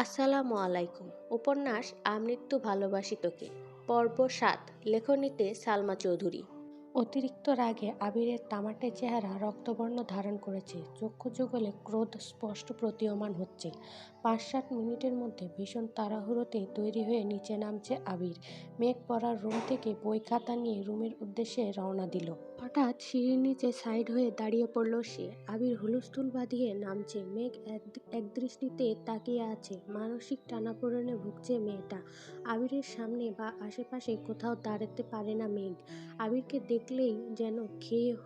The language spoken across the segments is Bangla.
আসসালামু আলাইকুম। উপন্যাস আমৃত্যু ভালোবাসি তোকে পর্ব সাত। লেখনীতে সালমা চৌধুরী। অতিরিক্ত রাগে আবিরের তামাটে চেহারা রক্তবর্ণ ধারণ করেছে। চক্ষু যুগলে ক্রোধ স্পষ্ট প্রতীয়মান হচ্ছে। পাঁচ সাত মিনিটের মধ্যে ভীষণ তাড়াহুড়োতে তৈরি হয়ে নিচে নামছে আবির। মেঘ পড়ার রুম থেকে বই খাতা নিয়ে রুমের উদ্দেশ্যে রওনা দিল। হঠাৎ সিঁড়ির নিচে সাইড হয়ে দাঁড়িয়ে পড়ল সে। আবির হুলস্থুল বাঁধিয়ে নামছে। মেঘ এক- একদৃষ্টিতে তাকিয়ে আছে। মানসিক টানাপোড়েনে ভুগছে মেয়েটা। আবিরের সামনে বা আশেপাশে কোথাও দাঁড়াতে পারে না মেঘ। আবিরকে দেখলেই যেন খেয়ে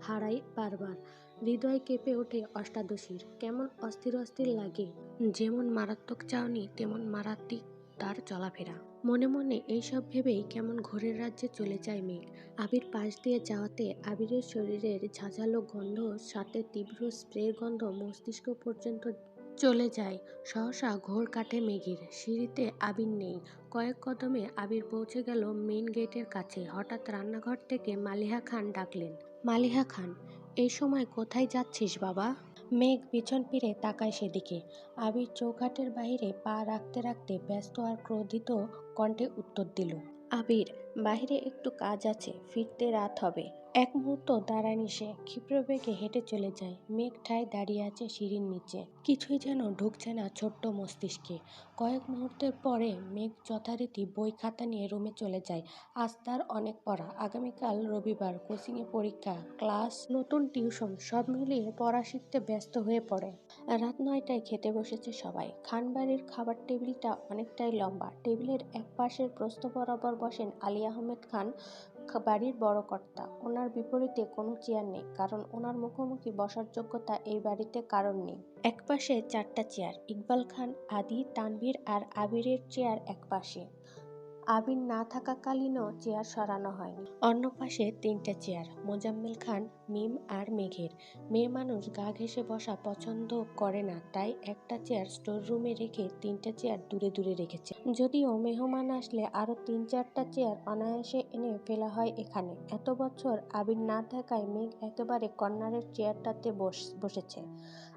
হারাই বারবার। হৃদয় কেঁপে ওঠে অষ্টাদশীর। কেমন অস্থির অস্থির লাগে। যেমন মারাত্মক চাওনি, তেমন মারাত্মিক তার চলাফেরা। মনে মনে এইসব ভেবেই কেমন ঘোরের রাজ্যে চলে যায় মেঘ। আবির পাশ দিয়ে যাওয়াতে আবিরের শরীরের ঝাঁঝালো গন্ধ, সাথে তীব্র স্প্রে গন্ধ মস্তিষ্ক পর্যন্ত চলে যায়। সহসা ঘোর কাটে মেঘের। সিঁড়িতে আবির নেই। কয়েক কদমে আবির পৌঁছে গেল মেন গেটের কাছে। হঠাৎ রান্নাঘর থেকে মালিহা খান ডাকলেন। মালিহা খান এই সময় কোথায় যাচ্ছিস বাবা? মেঘ পিছন ফিরে তাকায় সেদিকে। আবির চৌকাটের বাহিরে পা রাখতে রাখতে ব্যস্ত আর ক্রোধিত কণ্ঠে উত্তর দিল, আবির, বাহিরে একটু কাজ আছে, ফিরতে রাত হবে। এক মুহূর্ত দাঁড়ায়নি সে। ক্ষিপ্র বেগে হেঁটে চলে যায়। মেঘ ঠায় দাঁড়িয়ে আছে সিঁড়ির নিচে। কিছুই যেন ঢুকছে না ছোট্ট মস্তিষ্কে। কয়েক মুহূর্তের পরে মেঘ যথারীতি বই খাতা নিয়ে রুমে চলে যায়। আজ তার অনেক পড়া। আগামীকাল রবিবার, কোচিংয়ে পরীক্ষা, ক্লাস, নতুন টিউশন, সব মিলিয়ে পড়া শিখতে ব্যস্ত হয়ে পড়ে। রাত নয়টায় খেতে বসেছে সবাই। খানবাড়ির খাবার টেবিলটা অনেকটাই লম্বা। টেবিলের এক পাশের প্রস্থ বরাবর বসেন আলী আহমেদ খান। বাড়ির বড় কর্তা। ওনার বিপরীতে কোনো চেয়ার নেই, কারণ ওনার মুখোমুখি বসার যোগ্যতা এই বাড়িতে কারণ নেই। এক পাশে চারটা চেয়ার, ইকবাল খান, আদি, তানভীর আর আবিরের চেয়ার এক পাশে আবির না থাকাকালীনও চেয়ার সরানো হয়নি। অন্য পাশে তিনটা চেয়ার, মোজাম্মেল খান মিম আর মেঘের। মেয়ে মানুষ গা ঘেঁষে বসা পছন্দ করে না, তাই একটা চেয়ার স্টোর রুমে রেখে তিনটে চেয়ার দূরে দূরে রেখেছে। যদিও মেহমান আসলে আরও তিন চারটা চেয়ার অনায়াসে এনে ফেলা হয় এখানে। এত বছর আবির না থাকায় মেঘ একেবারে কর্নারের চেয়ারটাতে বস, বসেছে।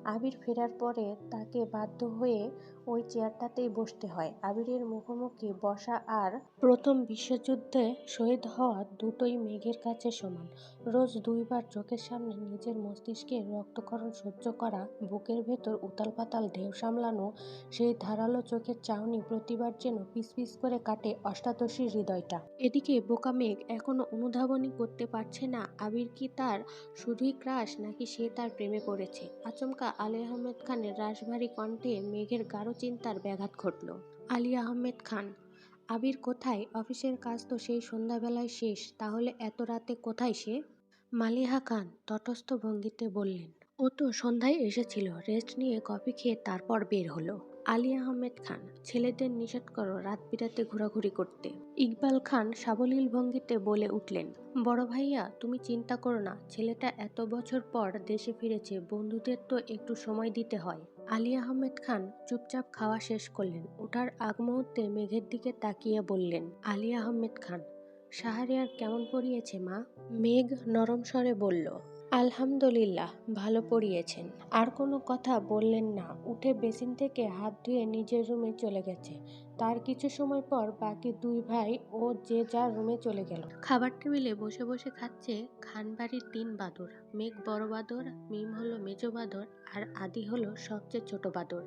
আবির ফেরার পরে তাকে বাধ্য হয়ে ওই চেয়ারটাতেই বসতে হয়। আবিরের মুখোমুখি বসা আর প্রথম বিশ্বযুদ্ধে শহীদ হওয়া দুটোই মেঘের কাছে সমান। রোজ দুইবার চোখের সামনে নিজের মস্তিষ্কের রক্তক্ষরণ সহ্য করা, বুকের ভেতর উতাল পাতাল ঢেউ সামলানো, সেই ধারালো চোখের চাউনি প্রতিবার যেন পিস পিস করে কাটে অষ্টাদশীর হৃদয়টা। এদিকে বোকা মেঘ এখনও অনুধাবনই করতে পারছে না আবির কি তার শুধুই ক্রাশ নাকি সে তার প্রেমে পড়েছে। আচমকা আলী আহমেদ খানের রাশভারী কণ্ঠে মেঘের গাঢ় চিন্তার ব্যাঘাত ঘটল। আলী আহমেদ খান, আবির কোথায়? অফিসের কাজ তো সেই সন্ধ্যাবেলায় শেষ, তাহলে এত রাতে কোথায় সে? মালিহা খান তটস্থ ভঙ্গিতে বললেন, ও তো সন্ধ্যায় এসেছিল রেস্ট নিয়ে কফি খেয়ে তারপর বের হলো। আলী আহমেদ খান, ছেলেদের নিষেধ করো, রাত বিরাতে ঘোরাঘুরি করতে। ইকবাল খান সাবলীল ভঙ্গিতে বলে উঠলেন, বড় ভাইয়া, তুমি চিন্তা করো না, ছেলেটা এত বছর পর দেশে ফিরেছে, বন্ধুদের তো একটু সময় দিতে হয়। আলী আহমেদ খান চুপচাপ খাওয়া শেষ করলেন, ওঠার আগ মুহূর্তে মেঘের দিকে তাকিয়ে বললেন, আলী আহমেদ খান সাহারিয়ার কেমন পড়িয়েছে, মা? মেঘ নরম স্বরে বলল, আলহামদুলিল্লাহ, ভালো পড়িয়েছেন। আর কোনো কথা বললেন না। উঠে বেসিন থেকে হাত ধুয়ে নিজের রুমে চলে গেছে। তার কিছু সময় পর বাকি দুই ভাই ও যে যার রুমে চলে গেল। খাবার টেবিলে বসে বসে খাচ্ছে খানবাড়ির তিন বাদর। মেঘ বড় বাদর, মিম হলো মেজো বাদর, আর আদি হলো সবচেয়ে ছোট বাদর।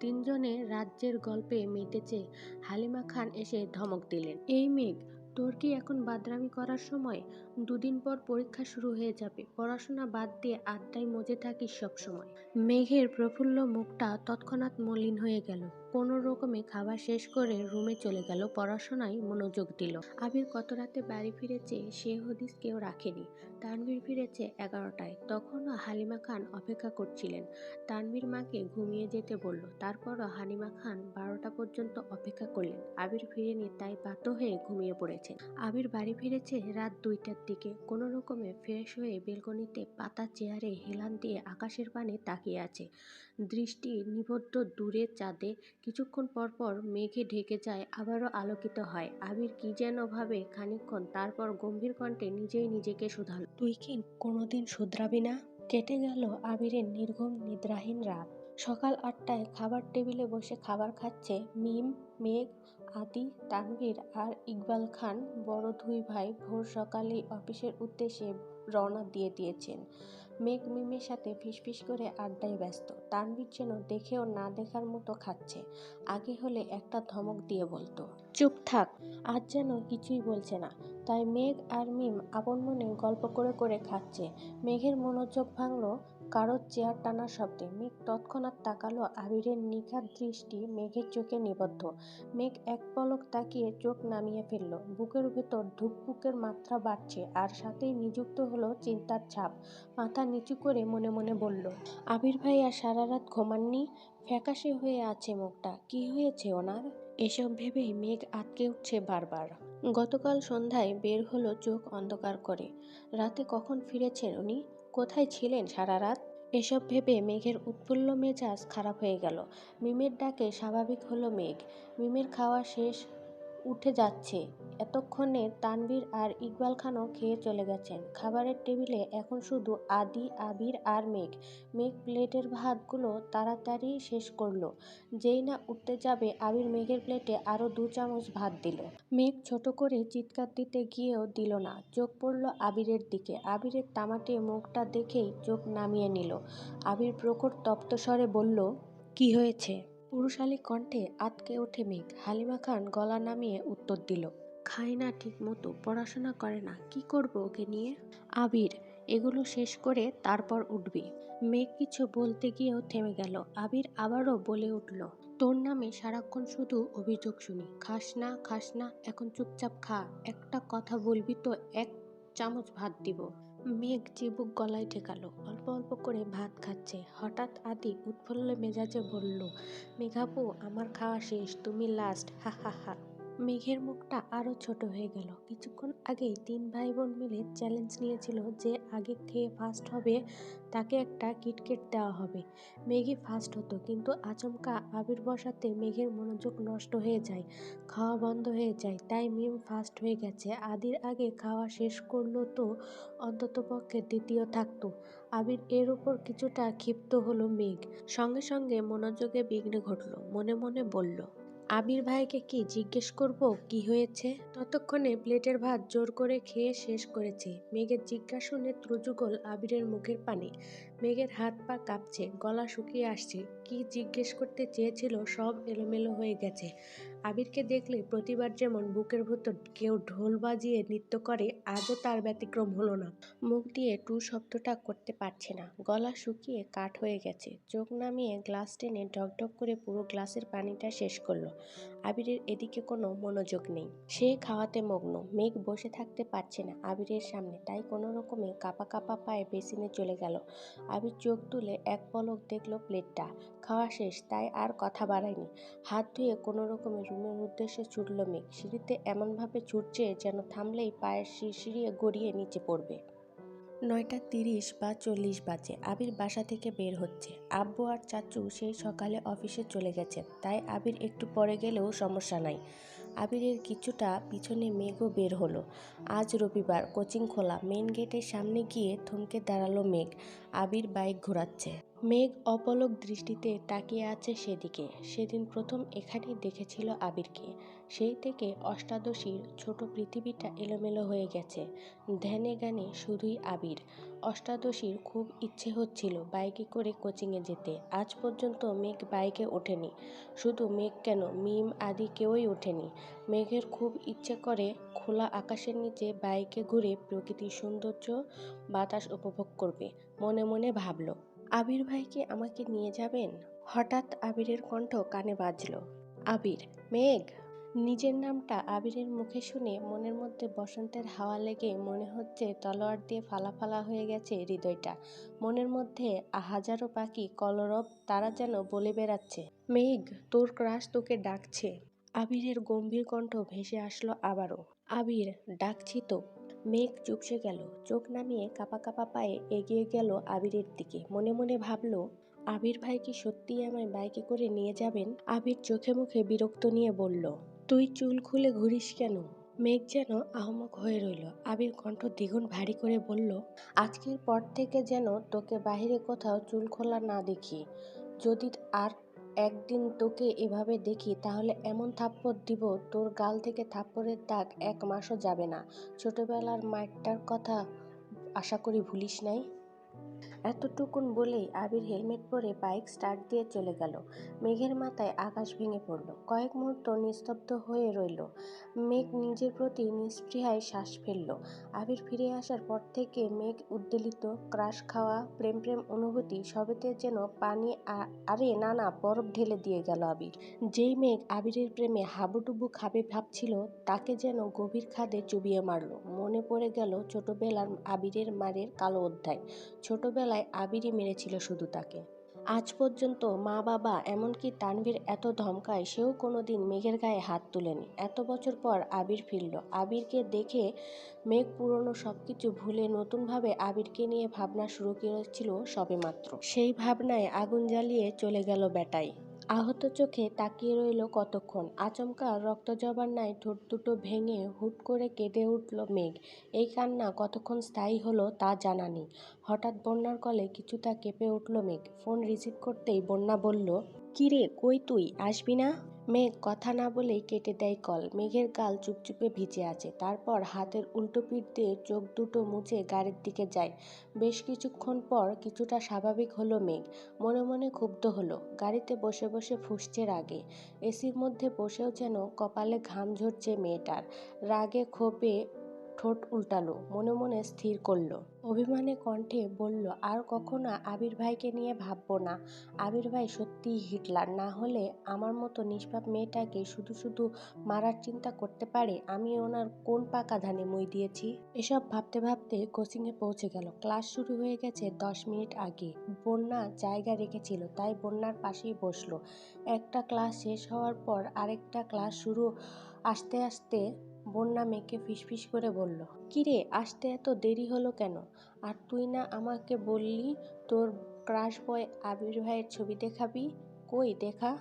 তিনজনে রাজ্যের গল্পে মেতেছে। হালিমা খান এসে ধমক দিলেন, এই মেঘ তোর কি এখন বাদরামি করার সময়? দুদিন পর পরীক্ষা শুরু হয়ে যাবে। পড়াশোনা বাদ দিয়ে আড্ডায় মজে থাকিস সবসময়। মেঘের প্রফুল্ল মুখটা তৎক্ষণাৎ মলিন হয়ে গেল। কোনো রকমে খাবার শেষ করে রুমে চলে গেল। পড়াশোনায় মনোযোগ দিল। আবির কত রাতে বাড়ি ফিরেছে সে হদিস কেউ রাখেনি। তানভীর ফিরেছে এগারোটায়। তখনও হালিমা খান অপেক্ষা করছিলেন। তানভীর মাকে ঘুমিয়ে যেতে বলল। তারপরও হালিমা খান বারোটা পর্যন্ত অপেক্ষা করলেন। আবির ফিরেনি, তাই বাধ্য হয়ে ঘুমিয়ে পড়েছে। আবির বাড়ি ফিরেছে রাত দুইটার দিকে। কোনো রকমে ফ্রেশ হয়ে বেলকনিতে পাতা চেয়ারে হেলান দিয়ে আকাশের পানে তাকিয়ে আছে। দৃষ্টি নিবদ্ধ দূরের চাঁদে কিছুক্ষণ পর পর মেঘে ঢেকে যায়, আবারও আলোকিত হয়। আবির কি যেন ভাবে খানিকক্ষণ, তারপর গম্ভীর কণ্ঠে নিজেই নিজেকে শুধালো। তুই কি কোনোদিন শুধরাবি না? কেটে গেল আবিরের নির্ঘুম, নিদ্রাহীন রাত। সকাল আটটায় খাবার টেবিলে বসে খাবার খাচ্ছে মিম, মেঘ, আদি, তানভীর আর ইকবাল খান, বড় দুই ভাই ভোর সকালেই অফিসের উদ্দেশ্যে রওনা দিয়ে দিয়েছেন। মেঘ মিমের সাথে ফিসফিস করে আড্ডায় ব্যস্ত। তানভীর যেন দেখেও না দেখার মতো খাচ্ছে। আগে হলে একটা ধমক দিয়ে বলতো, চুপ থাক, আজ যেন কিছুই বলছে না। তাই মেঘ আর মিম আপন মনে গল্প করে করে খাচ্ছে। মেঘের মনোযোগ ভাঙলো কারোর চেয়ার টানার শব্দে মেঘ তৎক্ষণাৎ তাকালো আবিরের নিখাত দৃষ্টি মেঘের চোখে নিবদ্ধ। মেঘ এক পলক তাকিয়ে চোখ নামিয়ে ফেলল। বুকের ভেতর ধুকপুকের মাত্রা বাড়ছে আর সাথেই নিযুক্ত হলো চিন্তার ছাপ। মাথা নিচু করে মনে মনে বলল, আবির ভাইয়া সারা রাত ঘুমাননি? ফ্যাকাশে হয়ে আছে মুখটা। কি হয়েছে ওনার? এসব ভেবেই মেঘ আটকে উঠছে বারবার। গতকাল সন্ধ্যায় বের হলো চোখ অন্ধকার করে। রাতে কখন ফিরেছেন উনি? কোথায় ছিলেন সারা রাত? এসব ভেবে মেঘের উৎফুল্ল মেজাজ খারাপ হয়ে গেল। মিমের ডাকে স্বাভাবিক হলো মেঘ। মিমের খাওয়া শেষ উঠে যাচ্ছে। এতক্ষণে তানভীর আর ইকবাল খানও খেয়ে চলে গেছেন। খাবারের টেবিলে এখন শুধু আদি, আবির আর মেঘ। মেঘ প্লেটের ভাতগুলো তাড়াতাড়ি শেষ করল। যেই না উঠতে যাবে, আবির মেঘের প্লেটে আরও দু চামচ ভাত দিল। মেঘ ছোট করে চিৎকার দিতে গিয়েও দিল না। চোখ পড়ল আবিরের দিকে। আবিরের তামাটে মুখটা দেখেই চোখ নামিয়ে নিল। আবির প্রখর তপ্ত স্বরে বলল, কি হয়েছে? পুরুষালী কণ্ঠে আতকে ওঠে মেঘ। হালিমা খান গলা নামিয়ে উত্তর দিল খায় না ঠিক মতো পড়াশোনা করে না, কি করব ওকে নিয়ে? আবির, এগুলো শেষ করে তারপর উঠবি। মেঘ কিছু বলতে গিয়েও থেমে গেল। আবির আবারও বলে উঠল, তোর নামে সারাক্ষণ শুধু অভিযোগ শুনি। খাস না খাস না, এখন চুপচাপ খা। একটা কথা বলবি তো এক চামচ ভাত দিব। মেঘ চিবুক গলায় ঠেকালো। অল্প অল্প করে ভাত খাচ্ছে। হঠাৎ আদি উৎফুল্ল মেজাজে বলল, মেঘাপু, আমার খাওয়া শেষ, তুমি লাস্ট হা হা হা। মেঘের মুখটা আরও ছোট হয়ে গেল। কিছুক্ষণ আগেই তিন ভাই বোন মিলে চ্যালেঞ্জ নিয়েছিল যে আগে খেয়ে ফার্স্ট হবে, তাকে একটা কিটকেট দেওয়া হবে। মেঘই ফার্স্ট হতো, কিন্তু আচমকা আবির বসাতে মেঘের মনোযোগ নষ্ট হয়ে যায়, খাওয়া বন্ধ হয়ে যায়, তাই মিম ফার্স্ট হয়ে গেছে। আদির আগে খাওয়া শেষ করল তো অন্ততপক্ষে দ্বিতীয় থাকতো। আবির এর উপর কিছুটা ক্ষিপ্ত হলো মেঘ। সঙ্গে সঙ্গে মনোযোগে বিঘ্ন ঘটলো, মনে মনে বলল আবির ভাইকে কি জিজ্ঞেস করব কি হয়েছে? ততক্ষণে প্লেটের ভাত জোর করে খেয়ে শেষ করেছে। মেঘের জিজ্ঞাসা শুনে ত্রুযুগল আবিরের মুখের পানি। মেঘের হাত পা কাঁপছে, গলা শুকিয়ে আসছে। কি জিজ্ঞেস করতে চেয়েছিল সব এলোমেলো হয়ে গেছে। আবিরকে দেখলে প্রতিবার যেমন বুকের ভেতর কেউ ঢোল বাজিয়ে নৃত্য করে, আজও তার ব্যতিক্রম হলো না। মুখ দিয়ে টু শব্দটা করতে পারছে না। গলা শুকিয়ে কাঠ হয়ে গেছে। চোখ নামিয়ে গ্লাস টেনে ঢকঢক করে পুরো গ্লাসের পানিটা শেষ করল। আবিরের এদিকে কোনো মনোযোগ নেই। সে খাওয়াতে মগ্ন। মেঘ বসে থাকতে পারছে না আবিরের সামনে। তাই কোনো রকমে কাপা কাপা পায়ে বেসিনে চলে গেল। আবির চোখ তুলে এক পলক দেখল প্লেটটা। খাওয়া শেষ, তাই আর কথা বাড়ায়নি। হাত ধুয়ে কোনো রকমে রুমের উদ্দেশ্যে ছুটল মেঘ। সিঁড়িতে এমনভাবে ছুটছে যেন থামলেই পায়ের শিরশিরিয়ে গড়িয়ে নিচে পড়বে। নয়টা তিরিশ বা চল্লিশ বাজে। আবির বাসা থেকে বের হচ্ছে। আব্বু আর চাচু সেই সকালে অফিসে চলে গেছে। তাই আবির একটু পরে গেলেও সমস্যা নাই। আবিরের কিছুটা পিছনে মেঘও বের হলো। আজ রবিবার, কোচিং খোলা। মেন গেটের সামনে গিয়ে থমকে দাঁড়াল মেঘ। আবির বাইক ঘোরাচ্ছে। মেঘ অপলক দৃষ্টিতে তাকিয়ে আছে সেদিকে। সেদিন প্রথম এখানেই দেখেছিল আবিরকে। সেই থেকে অষ্টাদশীর ছোট পৃথিবীটা এলোমেলো হয়ে গেছে। ধ্যানে গানে শুধুই আবির। অষ্টাদশীর খুব ইচ্ছে হচ্ছিল বাইকে করে কোচিংয়ে যেতে। আজ পর্যন্ত মেঘ বাইকে ওঠেনি। শুধু মেঘ কেন? মিম আদি কেউই ওঠেনি। মেঘের খুব ইচ্ছে করে খোলা আকাশের নিচে বাইকে ঘুরে প্রকৃতির সৌন্দর্য, বাতাস উপভোগ করবে। মনে মনে ভাবল, আবির ভাইকে আমাকে নিয়ে যাবেন? হঠাৎ আবিরের কণ্ঠ কানে বাজল, আবির, মেঘ? নিজের নামটা আবিরের মুখে শুনে মনের মধ্যে বসন্তের হাওয়া লেগে মনে হচ্ছে তলোয়ার দিয়ে ফালা ফালা হয়ে গেছে হৃদয়টা। মনের মধ্যে হাজারো পাখি কলরব, তারা যেন বলে বেড়াচ্ছে, মেঘ, তোর ক্রাশ তোকে ডাকছে। আবিরের গম্ভীর কণ্ঠ ভেসে আসলো আবারও, আবির, ডাকছি তো। মেঘ চুপসে গেল। চোখ নামিয়ে কাপা কাপা পায়ে এগিয়ে গেল আবিরের দিকে। মনে মনে ভাবলো, আবির ভাই কি সত্যিই আমায় বাইকে করে নিয়ে যাবেন? আবির চোখে মুখে বিরক্ত নিয়ে বলল, তুই চুল খুলে ঘুরিস কেন? মেঘ যেন আহমক হয়ে রইল। আবির কণ্ঠ দ্বিগুণ ভারী করে বলল, আজকের পর থেকে যেন তোকে বাইরে কোথাও চুল খোলা না দেখি। যদি আর একদিন তোকে এভাবে দেখি, তাহলে এমন থাপ্পড় দিব, তোর গাল থেকে থাপ্পড়ের দাগ এক মাসও যাবে না। ছোটবেলার মায়েরটার কথা আশা করি ভুলিস নাই। এতটুকুন বলেই আবির হেলমেট পরে বাইক স্টার্ট দিয়ে চলে গেল। মেঘের মাথায় আকাশ ভেঙে পড়ল। কয়েক মুহূর্ত নিস্তব্ধ হয়ে রইল। মেঘ নিজের প্রতি নিস্পৃহায় শ্বাস ফেলল। আবির ফিরে আসার পর থেকে মেঘ উদ্বেলিত, ক্রাশ খাওয়া, প্রেম প্রেম অনুভূতি সবেতে যেন পানি আরে না না, বরফ ঢেলে দিয়ে গেল আবির। যেই মেঘ আবিরের প্রেমে হাবুডুবু খাবে ভাবছিল, তাকে যেন গভীর খাদে চুবিয়ে মারল। মনে পড়ে গেল ছোটবেলার আবিরের মারের কালো অধ্যায়। ছোটবেলায় আবিরই মেরেছিল শুধু তাকে। আজ পর্যন্ত মা বাবা, এমনকি তানভীর এত ধমকায়, সেও কোনো দিন মেঘের গায়ে হাত তুলেনি। এত বছর পর আবির ফিরল। আবিরকে দেখে মেঘ পুরনো সব কিছু ভুলে নতুনভাবে আবিরকে নিয়ে ভাবনা শুরু করেছিল সবেমাত্র। সেই ভাবনায় আগুন জ্বালিয়ে চলে গেল বেটাই আহত চোখে তাকিয়ে রইল কতক্ষণ? আচমকা রক্ত জবার নাই ঠোঁট দুটো ভেঙে হুট করে কেঁদে উঠল মেঘ। এই কান্না কতক্ষণ স্থায়ী হলো তা জানা নেই। হঠাৎ বন্যার কলে কিছুটা কেঁপে উঠল মেঘ। ফোন রিসিভ করতেই বন্যা বলল, কিরে, কই তুই? আসবি না? মেঘ কথা না বলেই কেটে দেয় কল। মেঘের গাল চুপচুপে ভিজে আছে। তারপর হাতের উল্টো পিঠ দিয়ে চোখ দুটো মুছে গাড়ির দিকে যায়। বেশ কিছুক্ষণ পর কিছুটা স্বাভাবিক হলো মেঘ। মনে মনে ক্ষুব্ধ হলো। গাড়িতে বসে বসে ফুসছে রাগে এসির মধ্যে বসেও যেন কপালে ঘাম ঝরছে মেয়েটার। রাগে ক্ষোভে ঠোঁট উল্টালো, মনে মনে স্থির করল। অভিমানে কণ্ঠে বলল, আর কখনো আবির ভাইকে নিয়ে ভাববো না। আবির ভাই সত্যিই হিটলার। না হলে আমার মতো নিষ্পাপ মেয়েটাকে শুধু শুধু মারার চিন্তা করতে পারে? আমি ওনার কোন পাকা ধানে মই দিয়েছি? এসব ভাবতে ভাবতে কোচিংয়ে পৌঁছে গেল। ক্লাস শুরু হয়ে গেছে দশ মিনিট আগে। বন্যা জায়গা রেখেছিল, তাই বন্যার পাশেই বসল। একটা ক্লাস শেষ হওয়ার পর আরেকটা ক্লাস শুরু, আসতে আসতে বন্যা মেয়েকে ফিসফিস করে বলল, কিরে, আসতে এত দেরি হলো কেন? আর তুই না আমাকে বললি তোর ক্রাশ বয় আবির ভাইয়ের ছবি দেখাবি? কই, দেখা?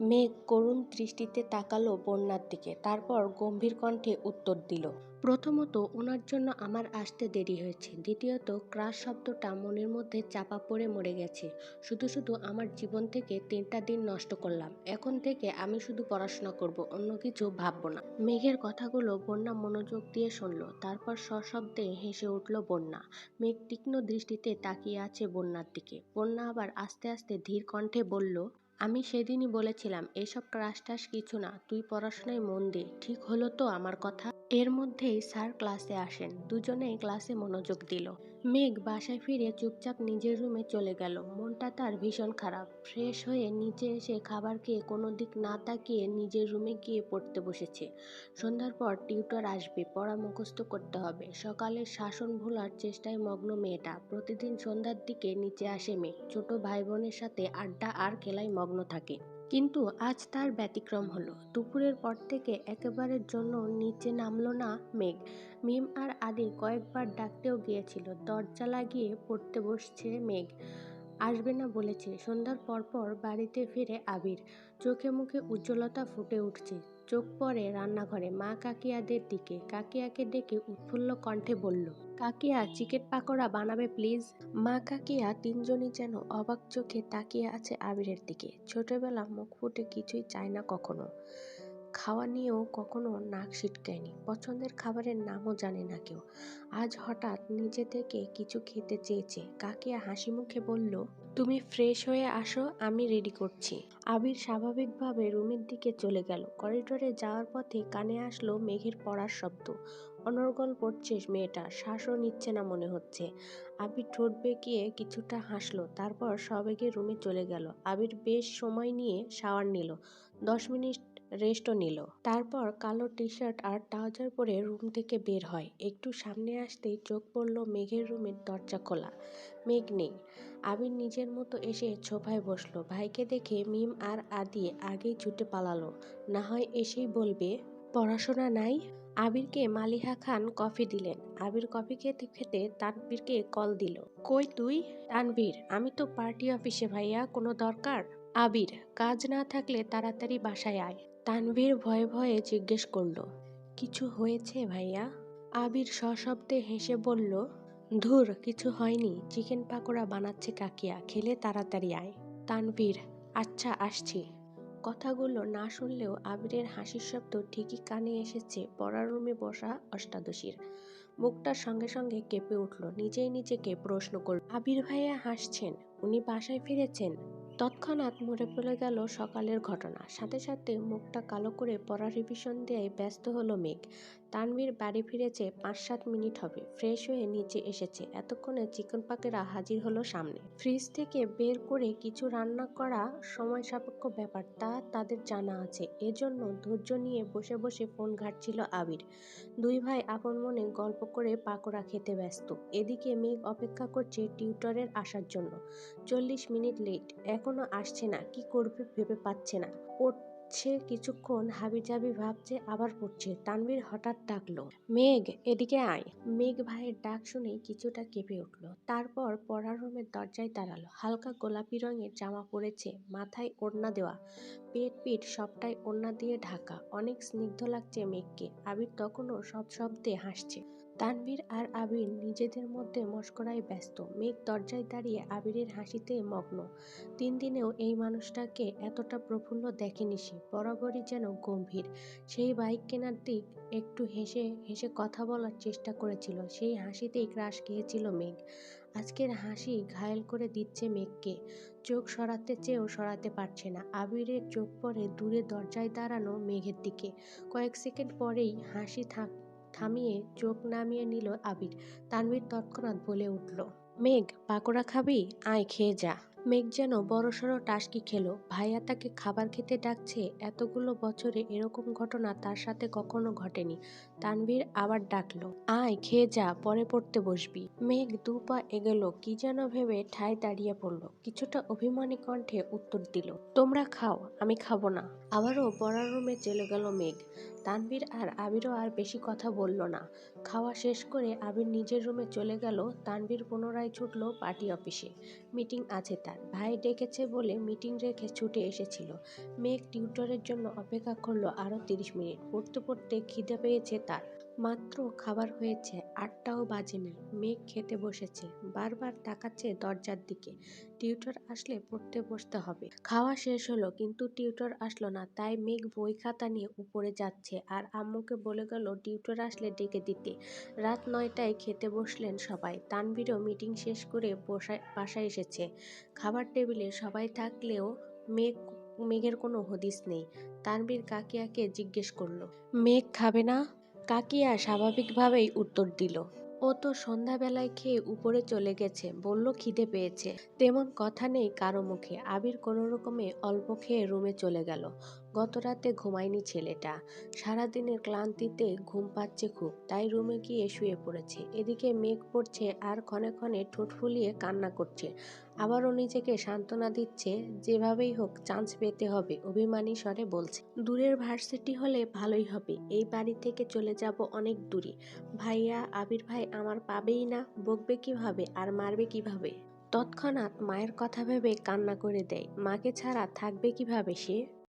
মেঘ করুণ দৃষ্টিতে তাকালো বন্যার দিকে, তারপর গম্ভীর কণ্ঠে উত্তর দিল প্রথমত ওনার জন্য আমার আসতে দেরি হয়েছে। দ্বিতীয়ত, ক্রাশ শব্দটা মনের মধ্যে চাপা পড়ে মরে গেছে। শুধু শুধু আমার জীবন থেকে তিনটা দিন নষ্ট করলাম। এখন থেকে আমি শুধু পড়াশোনা করব, অন্য কিছু ভাববো না। মেঘের কথাগুলো বন্যা মনোযোগ দিয়ে শুনলো। তারপর সশব্দে হেসে উঠল বন্যা। মেঘ তীক্ষ্ণ দৃষ্টিতে তাকিয়ে আছে বন্যার দিকে। বন্যা আবার আস্তে আস্তে ধীর কণ্ঠে বলল আমি সেদিনই বলেছিলাম, এসব ক্রাশ টাশ কিছু না, তুই পড়াশোনায় মন দে। ঠিক হলো তো আমার কথা? এর মধ্যেই স্যার ক্লাসে আসেন। দুজনেই ক্লাসে মনোযোগ দিল। মেঘ বাসায় ফিরে চুপচাপ নিজের রুমে চলে গেল। মনটা তার ভীষণ খারাপ। ফ্রেশ হয়ে নিচে এসে খাবার খেয়ে কোনো দিক না তাকিয়ে নিজের রুমে গিয়ে পড়তে বসেছে। সন্ধ্যার পর টিউটর আসবে, পড়া মুখস্থ করতে হবে। সকালের শাসন ভোলার চেষ্টায় মগ্ন মেয়েটা। প্রতিদিন সন্ধ্যার দিকে নিচে আসে মেঘ। ছোট ভাই বোনের সাথে আড্ডা আর খেলায় মগ্ন থাকে। কিন্তু আজ তার ব্যতিক্রম হলো। দুপুরের পর থেকে একেবারের জন্য নিচে নামলো না মেঘ। মিম আর আদি কয়েকবার ডাকতেও গিয়েছিল। দরজা লাগিয়ে পড়তে বসছে মেঘ। আসবে না বলেছে। সন্ধ্যার পরপর বাড়িতে ফিরে আবির। চোখে মুখে উজ্জ্বলতা ফুটে উঠছে। চোখ পড়ে রান্নাঘরে মা কাকিয়াদের দিকে। কাকিয়াকে ডেকে উৎফুল্ল কণ্ঠে বলল কাকিয়া চিকেন পাকোড়া বানাবে, প্লিজ। মা কাকিয়া তিনজনই যেন অবাক চোখে তাকিয়ে আছে আবিরের দিকে। ছোটবেলা মুখ ফুটে কিছুই চায় না কখনো। খাওয়া নিয়েও কখনো নাক সিটকায়নি পছন্দের খাবারের নামও জানে না কেউ। আজ হঠাৎ নিজে থেকে কিছু খেতে চেয়েছে। কাকিয়া হাসি মুখে বলল, তুমি ফ্রেশ হয়ে আসো, আমি রেডি করছি। আবির স্বাভাবিকভাবে রুমের দিকে চলে গেল। করিডোরে যাওয়ার পথে কানে আসলো মেঘের পড়ার শব্দ। অনর্গল পড়ছে মেয়েটা, শ্বাসও নিচ্ছে না মনে হচ্ছে। আবির ঠোঁট বেঁকিয়ে কিছুটা হাসলো, তারপর সবেগে রুমে চলে গেল। আবির বেশ সময় নিয়ে শাওয়ার নিল, দশ মিনিট রেস্টও নিল। তারপর কালো টি শার্ট আর ট্রাউজার পরে রুম থেকে বের হয়। একটু সামনে আসতেই চোখ পড়ল মেঘের রুমের দরজা খোলা। মেঘ নেই। আবির নিজের মতো এসে ছোফায় বসল। ভাইকে দেখে মিম আর আদি আগেই ছুটে পালালো। না হয় এসেই বলবে, পড়াশোনা নাই? আবিরকে মালিহা খান কফি দিলেন। আবির কফি খেতে খেতে তানবীরকে কল দিল, কই তুই? তানবীর আমি তো পার্টি অফিসে ভাইয়া, কোনো দরকার? আবির, কাজ না থাকলে তাড়াতাড়ি বাসায় আয়। তানভীর ভয়ে ভয়ে জিজ্ঞেস করল, কিছু হয়েছে ভাইয়া? আবির সশব্দে হেসে বলল, ধুর, কিছু হয়নি। চিকেন পাকোড়া বানাচ্ছে কাকিয়া, খেলে তাড়াতাড়ি আয়। তানভীর আচ্ছা আসছি। কথাগুলো না শুনলেও আবিরের হাসির শব্দ ঠিকই কানে এসেছে পড়ার রুমে বসা অষ্টাদশীর। মুখটার সঙ্গে সঙ্গে কেঁপে উঠল, নিজেই নিজেকে প্রশ্ন করল, আবির ভাইয়া হাসছেন, উনি বাসায় ফিরেছেন? তৎক্ষণাৎ মরে পড়ে গেল সকালের ঘটনা। সাথে সাথে মুখটা কালো করে পড়া রিভিশন দেয় ব্যস্ত হলো মেঘ। তানভীর বাড়ি ফিরেছে পাঁচ সাত মিনিট হবে। ফ্রেশ হয়ে নিচে এসেছে। এতক্ষণে চিকন পাকেরা হাজির হলো সামনে। ফ্রিজ থেকে বের করে কিছু রান্না করা সময় সাপেক্ষ ব্যাপার, তা তাদের জানা আছে। এজন্য ধৈর্য নিয়ে বসে বসে ফোন ঘাটছিল আবির। দুই ভাই আপন মনে গল্প করে পাকোড়া খেতে ব্যস্ত। এদিকে মেঘ অপেক্ষা করছে টিউটরের আসার জন্য। চল্লিশ মিনিট লেট। এখনও আসছে না। কি করবে ভেবে পাচ্ছে না। পড়ছে কিছুক্ষণ হাবিজাবি ভাবছে আবার পড়ছে। তানভীর হঠাৎ ডাকলো, মেঘ, এদিকে আয়। মেঘ ভাইয়ের ডাক শুনেই কিছুটা কেঁপে উঠল। তারপর পড়ার রুমের দরজায় দাঁড়াল। হালকা গোলাপি রঙের জামা পরেছে, মাথায় ওড়না দেওয়া। পেট পিঠ সবটাই ওড়না দিয়ে ঢাকা। অনেক স্নিগ্ধ লাগছে মেঘকে। আবির তখনও সব শব্দে হাসছে। তানভীর আর আবির নিজেদের মধ্যে মস্করায় ব্যস্ত। মেঘ দরজায় দাঁড়িয়ে আবিরের হাসিতে মগ্ন। তিন দিনেও এই মানুষটাকে এতটা প্রফুল্ল দেখেনি সে। বরাবরই যেন গম্ভীর। সেই বাইক কেনার দিক একটু হেসে হেসে কথা বলার চেষ্টা করেছিল। সেই হাসিতেই ক্রাশ খেয়েছিল মেঘ। আজকের হাসি ঘায়েল করে দিচ্ছে মেঘকে। চোখ সরাতে চেয়েও সরাতে পারছে না। আবিরের চোখ পড়ে দূরে দরজায় দাঁড়ানো মেঘের দিকে। কয়েক সেকেন্ড পরেই হাসি থাক থামিয়ে চোখ নামিয়ে নিল আবির। তানভীর তৎক্ষণাৎ বলে উঠল, মেঘ, পাকোড়া খাবি? আয়, খেয়ে যা। মেঘ যেন বড়সড় টাসকি খেলো। ভাইয়া তাকে খাবার খেতে ডাকছে, এতগুলো বছরে এরকম ঘটনা তার সাথে কখনো ঘটেনি। তানভীর আবার ডাকলো, আয়, খেয়ে যা, পরে পড়তে বসবি। মেঘ দু পা এগোলো, কি যেন ভেবে ঠায় দাঁড়িয়ে পড়ল। কিছুটা অভিমানী কণ্ঠে উত্তর দিল, তোমরা খাও, আমি খাব না। আবারও পড়ার রুমে চলে গেল মেঘ। তানভীর আর আবিরও আর বেশি কথা বলল না। খাওয়া শেষ করে আবির নিজের রুমে চলে গেল। তানভীর পুনরায় ছুটল পার্টি অফিসে। মিটিং আছে তার। ভাই ডেকেছে বলে মিটিং রেখে ছুটে এসেছিল। মেঘ টিউটরের জন্য অপেক্ষা করল আরও তিরিশ মিনিট। পড়তে পড়তে খিদে পেয়েছে তার। মাত্র খাবার হয়েছে, আটটাও বাজেনি। মেঘ খেতে বসেছে, বারবার তাকাচ্ছে দরজার দিকে। টিউটর আসলে পড়তে বসতে হবে। খাওয়া শেষ হলো, কিন্তু টিউটর আসলো না, তাই মেঘ বই খাতা নিয়ে উপরে যাচ্ছে আর আম্মুকে বলে গেল টিউটর আসলে ডেকে দিতে। রাত নয়টায় খেতে বসলেন সবাই। তানভীরও মিটিং শেষ করে বসায় এসেছে। খাবার টেবিলে সবাই থাকলেও মেঘ, মেঘের কোনো হদিস নেই। তানভীর কাকিয়াকে জিজ্ঞেস করল, মেঘ খাবে না? কাকিয়া স্বাভাবিকভাবেই উত্তর দিল। ও তো সন্ধ্যাবেলায় খেয়ে উপরে চলে গেছে, বলল খিদে পেয়েছে। তেমন কথা নেই কারও মুখে। আবির কোনো রকমে অল্প খেয়ে রুমে চলে গেল। গত রাতে ঘুমায়নি ছেলেটা। সারাদিনের ক্লান্তিতে ঘুম পাচ্ছে খুব, তাই রুমে গিয়ে শুয়ে পড়েছে। এদিকে মেঘ পড়ছে আর ক্ষণে ক্ষণে ঠোঁট ফুলিয়ে কান্না করছে। আবারও নিজেকে সান্ত্বনা দিচ্ছে, যেভাবেই হোক চান্স পেতে হবে অভিমানী স্বরে বলছে। দূরের ভার্সিটি হলে ভালোই হবে, এই বাড়ি থেকে চলে যাব অনেক দূরে। ভাইয়া, আবির ভাই আমার পাবেই না, বকবে কীভাবে আর মারবে কীভাবে? তৎক্ষণাৎ মায়ের কথা ভেবে কান্না করে দেয়। মাকে ছাড়া থাকবে কীভাবে সে?